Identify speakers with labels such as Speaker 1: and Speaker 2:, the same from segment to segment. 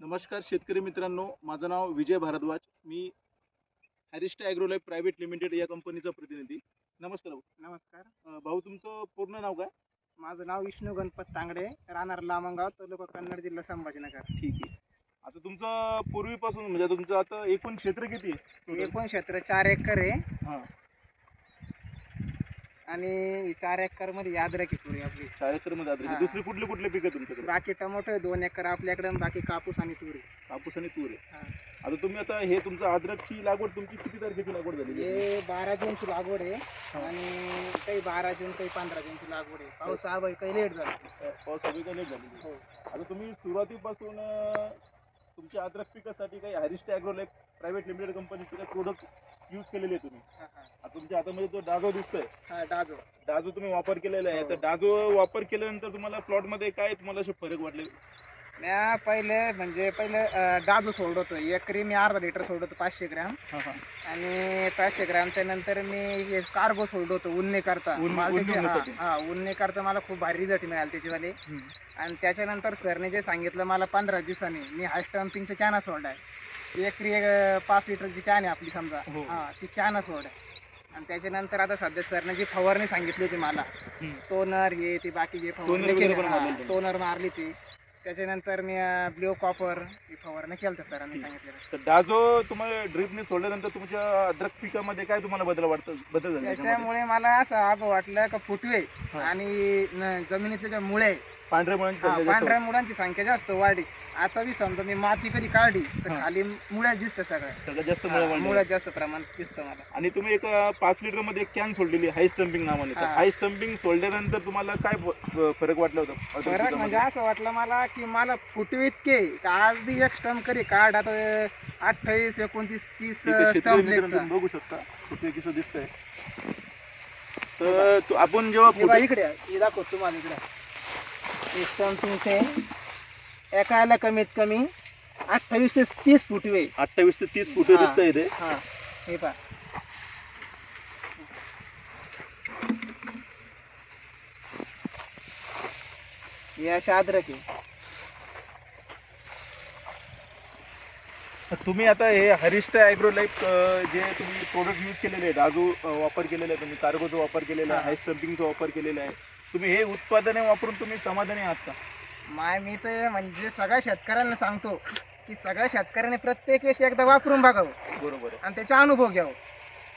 Speaker 1: नमस्कार शेतकरी मित्रांनो माझं नाव विजय भारद्वाज. मी हॅरिस्ट ॲग्रोलाईफ प्रायव्हेट लिमिटेड या कंपनीचा प्रतिनिधी. नमस्कार भाऊ.
Speaker 2: नमस्कार.
Speaker 1: अं, भाऊ तुमचं पूर्ण नाव काय?
Speaker 2: माझं नाव विष्णू गणपत तांगडे राहणार लामंगाव तालुका कन्नड जिल्हा संभाजीनगर.
Speaker 1: ठीक आहे. आता तुमचं पूर्वीपासून म्हणजे तुमचं आता एकूण क्षेत्र किती आहे?
Speaker 2: एकूण क्षेत्र चार एकर आहे.
Speaker 1: हां.
Speaker 2: आणि चार एकरमध्ये अद्रक आहे पुरी आपली.
Speaker 1: चार एकरमध्ये अद्रक आहे.
Speaker 2: हां.
Speaker 1: दुसरी कुठली कुठली पिकं आहे तुमच्याकडे?
Speaker 2: बाकी टोमॅटो आहे दोन एकर आपल्याकडे आणि बाकी कापूस आणि तुरी
Speaker 1: कापूस आणि तूर आहे
Speaker 2: हां.
Speaker 1: आता तुम्ही आता हे तुमचं अद्रकची लागवड तुमची किती तारखेची लागवड झाली
Speaker 2: हे बारा जूनची लागवड आहे आणि काही बारा जून काही पंधरा जूनची लागवड आहे. पाऊस आबाई काही लेट झाला.
Speaker 1: पाऊस सगळीकडे लेट झालेली
Speaker 2: हो.
Speaker 1: आता तुम्ही सुरुवातीपासून अं, तुमच्या अद्रक पिकासाठी काही हॅरिस्ट ॲग्रोलाईफ प्रायव्हेट लिमिटेड कंपनीचे काही प्रोडक्ट यूज केलेले आहे तुम्ही. आता तुमच्या हातामध्ये जो डागो दिसतोय.
Speaker 2: हा डाजो.
Speaker 1: डाजो तुम्ही वापर केलेला आहे.
Speaker 2: हो.
Speaker 1: तर डाजो वापर केल्यानंतर तुम्हाला प्लॉटमध्ये काय तुम्हाला असे फरक वाटले?
Speaker 2: म्या पहिले म्हणजे पहिले अं, डाजो सोडत होतो. एकरी मी अर्धा लिटर सोडत होतो पाचशे ग्रॅम आणि पाचशे ग्रॅमच्या नंतर मी कार्गो सोडलो होतो उन्ने करता.
Speaker 1: उन्ने-
Speaker 2: मला त्याचे-
Speaker 1: उन्नवण्यासाठी.
Speaker 2: हा हा, उन्ने करता मला खूप भारी रिझल्ट मिळाला त्याच्यावाले आणि त्याच्यानंतर सरने जे सांगितलं मला पंधरा दिवसांनी मी हाय स्टम्पिंगच्या कॅना सोडलाय एकरी एक, पाच लिटरची कॅन आहे आपली समजा
Speaker 1: हो.
Speaker 2: हा ती कॅन सोड आणि त्याच्यानंतर आता सध्या सरने जी फवारणी सांगितली होती मला टोनर हे ते बाकी जे फवारणी
Speaker 1: वगैरे
Speaker 2: केली
Speaker 1: पण मारलेलं तुम्ही?
Speaker 2: टोनर मारली ती त्याच्यानंतर मी ब्ल्यू कॉपर ही फवारणी केलं होतं सरांनी
Speaker 1: ठीक.
Speaker 2: सांगितलेलं
Speaker 1: तर डाजो तुम्हाला ड्रिपने सोडल्यानंतर तुमच्या अद्रक पिकामध्ये काय तुम्हाला बदल वाटतं बदल झाले त्याच्यामध्ये?
Speaker 2: त्याच्यामुळे मला असं अनुभव वाटलं का फुटवे
Speaker 1: हा.
Speaker 2: आणि न- जमिनीतले जे मुळे
Speaker 1: पांढऱ्या मुळांची
Speaker 2: हा,
Speaker 1: संख्या जास्त
Speaker 2: पांढऱ्या मुळांची संख्या जास्त वाढली आता बी समजा मी माती कधी काढली तर
Speaker 1: हा.
Speaker 2: खाली मुळ्यात दिसतं सगळं
Speaker 1: होती. सगळ्यात जास्त मुळं.
Speaker 2: मुळ्यात जास्त प्रमाणात दिसतं मला
Speaker 1: आणि तुम्ही एक अं, पाच लिटरमध्ये एक कॅन सोडलेली हाय स्टम्पिंग नावाने तर
Speaker 2: हा.
Speaker 1: हाय स्टम्पिंग सोडल्यानंतर तुम्हाला काय फ- फरक वाटला होता अद्रक
Speaker 2: फरक म्हणजे
Speaker 1: पिकामध्ये?
Speaker 2: असं वाटलं मला की मला फुटवे इतके का? आज बी एक स्टंप कधी काढ आता अठ्ठावीस एकोणतीस तीस
Speaker 1: आहे, तुम्ही बघू शकता. कुठे कसं दिसतंय. तर तू- आपण जेव्हा
Speaker 2: हे बघा
Speaker 1: फुटे-
Speaker 2: इकडे आहे. हे दाखव तुम्हाला इकडे. हे स्टंपिंगचे एकाला कमीत कमी अठ्ठावीस ते तीस फुटवे
Speaker 1: अठ्ठावीस ते तीस फुटे
Speaker 2: हा.
Speaker 1: दिसतंय ते
Speaker 2: हा. हे पहा. हे असे अद्रक आहे.
Speaker 1: तुम्ही आता हे हरिष्ट ॲग्रोलाईफ जे तुम्ही प्रोडक्ट यूज केलेले आहेत आजू वापर केलेला आहे तुम्ही कार्गोचा वापर केलेला आहे स्टम्पिंगचा वापर केलेला आहे तुम्ही हे उत्पादने वापरून तुम्ही समाधानी आहात का?
Speaker 2: माय मी तर म्हणजे सगळ्या शेतकऱ्यांना सांगतो की सगळ्या शेतकऱ्यांनी प्रत्येक वेळेस एकदा वापरून बघावं.
Speaker 1: बरोबर आहे.
Speaker 2: आणि त्याचा अनुभव घ्यावं.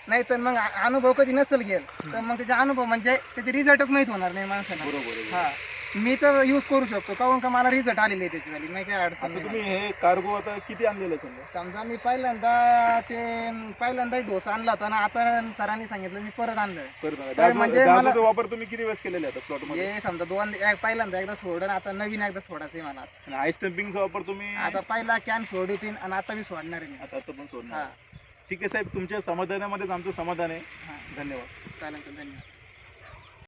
Speaker 2: नाही तर मग अनुभव कधी नसेल घेल तर मग त्याचा अनुभव म्हणजे त्याचे रिझल्टच माहीत होणार नाही माणसाला.
Speaker 1: बरोबर आहे.
Speaker 2: हा. मी तर यूज करू शकतो. काहून का मला रिझल्ट आलेले आहे त्याच्यावाली नाही काय अडचण
Speaker 1: आता
Speaker 2: नाही.
Speaker 1: तुम्ही हे कार्गो आता किती आणलेलं आहे समजा?
Speaker 2: समजा मी पहिल्यांदा ते पहिल्यांदा डोसा आणला होता ना आता सरांनी सांगितलं मी परत आणलं.
Speaker 1: बरं
Speaker 2: म्हणजे मला-
Speaker 1: वापर तुम्ही किती वेळेस केलेला आहे प्लॉटमध्ये?
Speaker 2: हे समजा दोन एक- पहिल्यांदा एकदा सोडलं आता नवीन एकदा सोडायचं आहे मला.
Speaker 1: आणि हाय स्टम्पिंगचा वापर तुम्ही
Speaker 2: आता पहिला कॅन सोडीतीन आणि आता मी सोडणार आहे मी.
Speaker 1: आता आता पण सोडणार.
Speaker 2: हा.
Speaker 1: ठीक आहे साहेब तुमच्या समाधानामध्येच आमचं समाधान आहे.
Speaker 2: हा.
Speaker 1: धन्यवाद.
Speaker 2: चालेल चालेल. धन्यवाद.